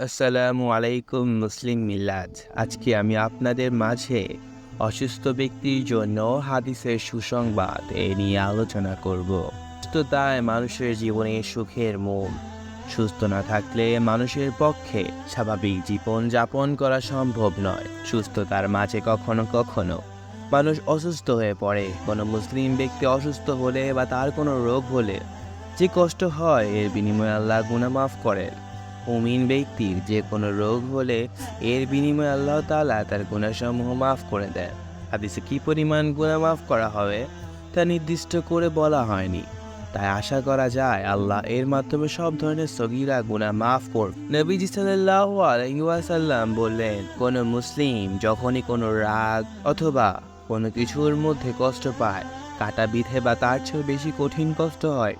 আসসালামু আলাইকুম মুসলিম মিল্লাত আজকে আমি আপনাদের মাঝে অসুস্থ ব্যক্তির জন্য হাদিসের সুসংবাদ এ নিয়ে আলোচনা করব। সুস্থতায় মানুষের জীবনে সুখের মূল সুস্থ না থাকলে মানুষের পক্ষে স্বাভাবিক জীবন যাপন করা সম্ভব নয়। সুস্থতার মাঝে কখনো কখনো মানুষ অসুস্থ হয়ে পড়ে। কোনো মুসলিম ব্যক্তি অসুস্থ হলে বা তার কোনো রোগ হলে যে কষ্ট হয় এর বিনিময়ে আল্লাহ গুণা মাফ করেন। মুমিন ব্যক্তির যে কোনো রোগ হলে এর বিনিময়ে আল্লাহ তাআলা তার গুণাসমূহ মাফ করে দেন। হাদিসে কি পরিমাণ গুণা মাফ করা হবে তা নির্দিষ্ট করে বলা হয়নি। তাই আশা করা যায় আল্লাহ এর মাধ্যমে সব ধরনের সগিরা গুণা মাফ করবে নবীজি আলাইহি বললেন, কোন মুসলিম যখনই কোনো রাগ অথবা কোনো কিছুর মধ্যে কষ্ট পায়, কাটা বিধে বা তার চেয়েও বেশি কঠিন কষ্ট হয়,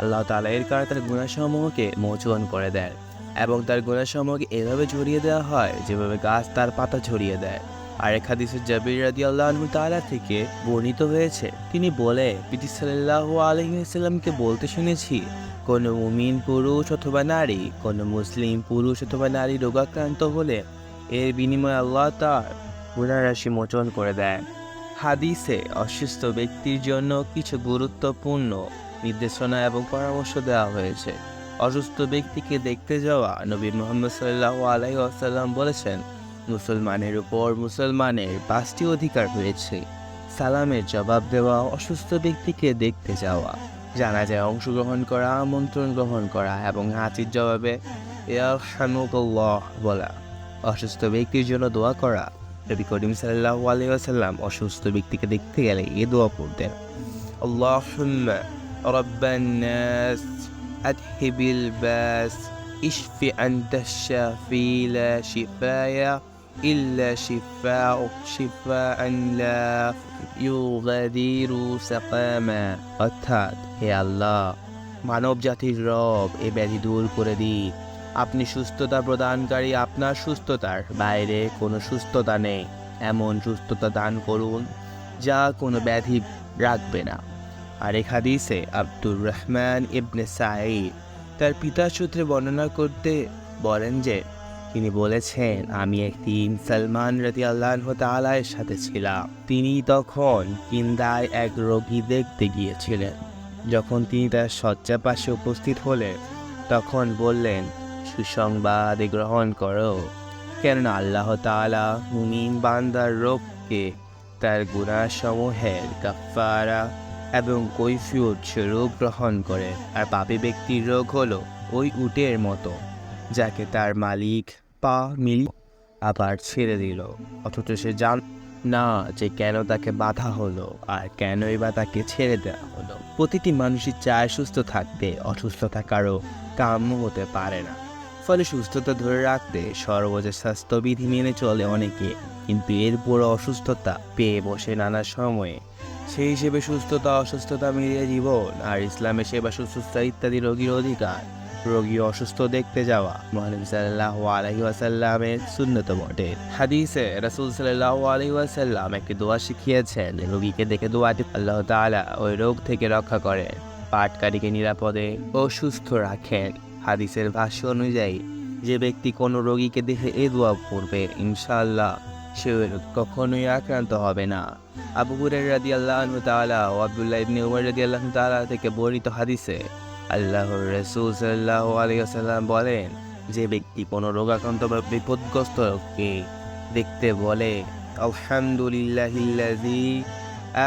আল্লাহ তালা এর কারণে তার গুণাসমূহকে মোচন করে দেয় এবং তার গুণাসমূহকে এভাবে ছড়িয়ে দেওয়া হয় যেভাবে গাছ তার পাতা ছড়িয়ে দেয়। আরেক হাদিসে জাবির রাদি আল্লাহ তাআলা থেকে বর্ণিত হয়েছে, তিনি বলে পিটি সাল্লাহ আলহিহাল্লামকে বলতে শুনেছি, কোনো মুমিন পুরুষ অথবা নারী, কোনো মুসলিম পুরুষ অথবা নারী রোগাক্রান্ত হলে এর বিনিময়ে আল্লাহ তার গুণারাশি মোচন করে দেয়। হাদিসে অসুস্থ ব্যক্তির জন্য কিছু গুরুত্বপূর্ণ নির্দেশনা এবং পরামর্শ দেওয়া হয়েছে। অসুস্থ ব্যক্তিকে দেখতে যাওয়া নবী মোহাম্মদ সাল্লাহ আলাই আসাল্লাম বলেছেন, মুসলমানের উপর মুসলমানের পাঁচটি অধিকার রয়েছে। সালামের জবাব দেওয়া, অসুস্থ ব্যক্তিকে দেখতে যাওয়া জানা যায় অংশগ্রহণ করা, আমন্ত্রণ গ্রহণ করা এবং হাতির জবাবে বলা। অসুস্থ ব্যক্তির জন্য দোয়া করা। নবী করিম সাল্লাহ আলিয়াল্লাম অসুস্থ ব্যক্তিকে দেখতে গেলে এ দোয়া পড়তেন। আল্লাহ রব্বান্নাস أذهب الباس اشف أنت الشافي لا شفاء إلا شفاء شفاء لا يغادر سقاما অর্থাৎ হে আল্লাহ মানব জাতির রব এ ব্যাধি দূর করে দিন আপনি সুস্থতা প্রদানকারী আপনার সুস্থতার বাইরে কোনো সুস্থতা নেই এমন সুস্থতা দান করুন যা কোনো ব্যাধি রাখবে না আরেক হাদিসে আব্দুর রহমান ইবনে সাঈদ তার পিতার সূত্রে বর্ণনা করতে বলেন যে, তিনি বলেছেন, আমি একদিন সালমান রাতি আল্লাহ তালায়ের সাথে ছিলাম। তিনি তখন কিন্দায় এক রোগী দেখতে গিয়েছিলেন। যখন তিনি তার শয্যা পাশে উপস্থিত হলেন, তখন বললেন, সুসংবাদ গ্রহণ করো। কেননা আল্লাহ তাআলা মুমিন বান্দার রোগকে তার গুণাসমূহের কাফারা এবং কৈফিয়ত স্বরূপ গ্রহণ করে। আর পাপী ব্যক্তির রোগ হলো ওই উটের মতো, যাকে তার মালিক পা মিল আবার ছেড়ে দিল। অথচ সে জান না যে কেন তাকে বাধা হলো আর কেনই বা তাকে ছেড়ে দেওয়া হলো। প্রতিটি মানুষই চায় সুস্থ থাকতে, অসুস্থতা কারও কাম্য হতে পারে না। ফলে সুস্থতা ধরে রাখতে সর্বোচ্চ স্বাস্থ্যবিধি মেনে চলে অনেকে, কিন্তু এরপরও অসুস্থতা পেয়ে বসে নানা সময়ে সেই হিসেবে সুস্থতা, অসুস্থতা মিলিয়ে জীবন আর ইসলামে সেবা সুস্থতা ইত্যাদি রোগীর অধিকার। রোগী অসুস্থ দেখতে যাওয়া মহানবী সাল্লাহ আলহি ওয়াসাল্লামের শূন্যত বটে। হাদিসে রাসুল সাল্লাহ আলহি ওয়াসাল্লাম একটি দোয়া শিখিয়েছেন রোগীকে দেখে দোয়াটি আল্লাহ তাআলা ওই রোগ থেকে রক্ষা করেন পাটকারীকে নিরাপদে ও সুস্থ রাখেন। হাদিসের ভাষ্য অনুযায়ী, যে ব্যক্তি কোনো রোগীকে দেখে এ দোয়া পড়বে, ইনশাআল্লাহ সে কখনোই আক্রান্ত হবে না। আবু হুরের রাদি আল্লাহ তালা ও আবদুল্লাহ ইবনি উমর রাদি আল্লাহ তালা থেকে বর্ণিত হাদিসে আল্লাহর রসুল সাল্লাহ আলিয়াল্লাম বলেন, যে ব্যক্তি কোনো রোগাক্রান্ত বা বিপদগ্রস্ত লোককে দেখতে বলে আলহামদুলিল্লাহ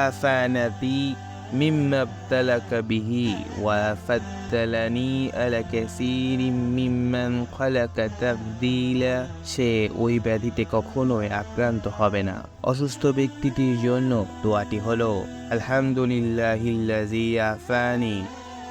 আফানা ইবতালাকা বিহি ওয়া ফাদ্দালানি আলা কাসীরিম মিম্মান খালাকা তাফদীলা সে ওই ব্যাধিতে কখনোই আক্রান্ত হবে না। অসুস্থ ব্যক্তিটির জন্য দোয়াটি হলো, আলহামদুলিল্লাহিল্লাযী আফানি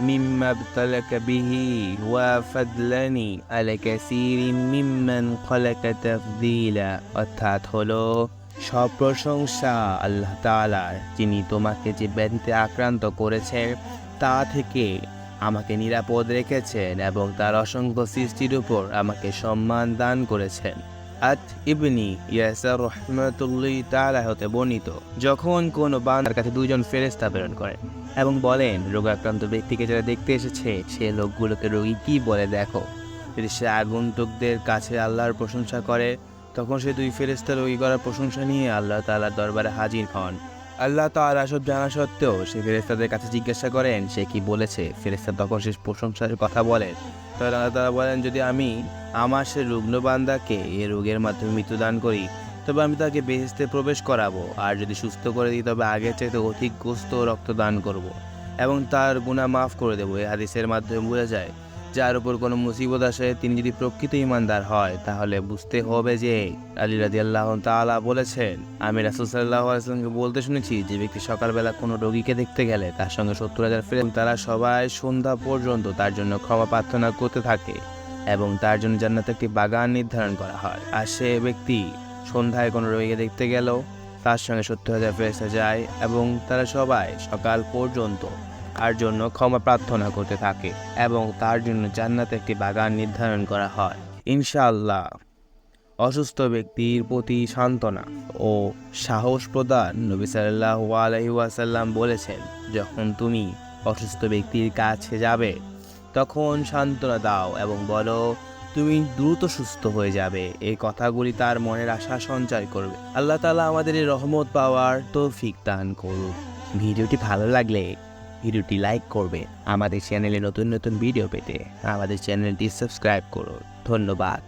ইবতালাকা বিহি ওয়া ফাদলানি আলা কাসীরিম মিম্মান খালাকা তাফদীলা অর্থাৎ হলো সব প্রশংসা আল্লাহ তাআলার, যিনি তোমাকে যে ব্যাধিতে আক্রান্ত করেছেন, তা থেকে আমাকে নিরাপদ রেখেছেন এবং তার অসংখ্য সৃষ্টির উপর আমাকে সম্মান দান করেছেন। আত ইবনি ইয়াসার রহমাতুল্লাহ তাআলা হতে বর্ণিত, যখন কোনো বান্দার কাছে দুজন ফেরেশতা প্রেরণ করেন এবং বলেন, রোগাক্রান্ত ব্যক্তিকে যারা দেখতে এসেছে, সে লোকগুলোকে রোগী কি বলে দেখো? যদি সে আগন্তুকদের কাছে আল্লাহর প্রশংসা করে। তখন সে দুই ফেরেস্তার ওই করার প্রশংসা নিয়ে আল্লাহ তাআলার দরবারে হাজির হন। আল্লাহ তাআলা সব জানা সত্ত্বেও সে ফেরেস্তাদের কাছে জিজ্ঞাসা করেন, সে কি বলেছে? ফেরেস্তা তখন সে প্রশংসার কথা বলেন। তখন আল্লাহ তালা বলেন, যদি আমি আমার সে রুগ্ন বান্দাকে এ রোগের মাধ্যমে মৃত্যুদান করি, তবে আমি তাকে বেহেস্তে প্রবেশ করাবো, আর যদি সুস্থ করে দিই, তবে আগের চাইতে অধিক গোস্ত ও রক্ত করব। এবং তার গুণা মাফ করে দেবো। এই হাদিসের মাধ্যমে বোঝা যায় যার উপর কোনো মুসিবত আসে, তিনি যদি প্রকৃত ইমানদার হয়, তাহলে বুঝতে হবে যে আলী রাজি আল্লাহ তালা বলেছেন, আমি রাসুল সাল্লাহ আসলামকে বলতে শুনেছি, যে ব্যক্তি সকালবেলা কোনো রোগীকে দেখতে গেলে তার সঙ্গে সত্তর হাজার ফেরে তারা সবাই সন্ধ্যা পর্যন্ত তার জন্য ক্ষমা প্রার্থনা করতে থাকে এবং তার জন্য জান্নাতে একটি বাগান নির্ধারণ করা হয়। আর সে ব্যক্তি সন্ধ্যায় কোনো রোগীকে দেখতে গেল তার সঙ্গে সত্তর হাজার ফেরেস্তা যায়, এবং তারা সবাই সকাল পর্যন্ত তার জন্য ক্ষমা প্রার্থনা করতে থাকে এবং তার জন্য জান্নাতে একটি বাগান নির্ধারণ করা হয়। ইনশাআল্লাহ, অসুস্থ ব্যক্তির প্রতি সান্ত্বনা ও সাহস প্রদান নবী সাল্লাহ আলহি ওয়াসাল্লাম বলেছেন, যখন তুমি অসুস্থ ব্যক্তির কাছে যাবে, তখন সান্ত্বনা দাও এবং বলো, তুমি দ্রুত সুস্থ হয়ে যাবে। এই কথাগুলি তার মনের আশা সঞ্চয় করবে। আল্লাহ তালা আমাদের এই রহমত পাওয়ার তৌফিক দান করুক। ভিডিওটি ভালো লাগলে ভিডিওটি লাইক করবে আমাদের চ্যানেলে নতুন নতুন ভিডিও পেতে আমাদের চ্যানেলটি সাবস্ক্রাইব করুন। ধন্যবাদ।